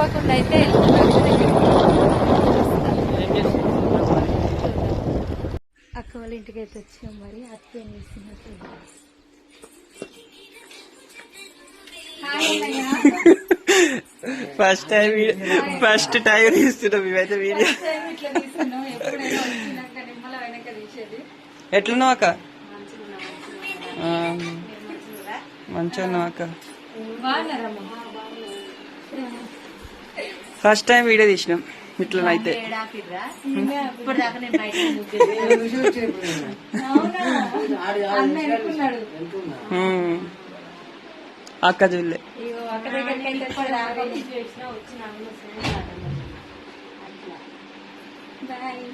తప్పకుండా అయితే అక్క వాళ్ళ ఇంటికి అయితే వచ్చాం మరి. అత్త ఏం చేసినట్టు ఫస్ట్ టైం ఫస్ట్ టైం తీస్తున్నాం ఇవైతే వీడియో. ఎట్లున్నావు అక్క? మంచిగా ఉన్నావు అక్క? ఫస్ట్ టైం వీడియో తీసినాం. ఇట్లనైతే ఎన్నుకున్నాడు ఉమ్. అక్క చూడలే. అయితే బాయ్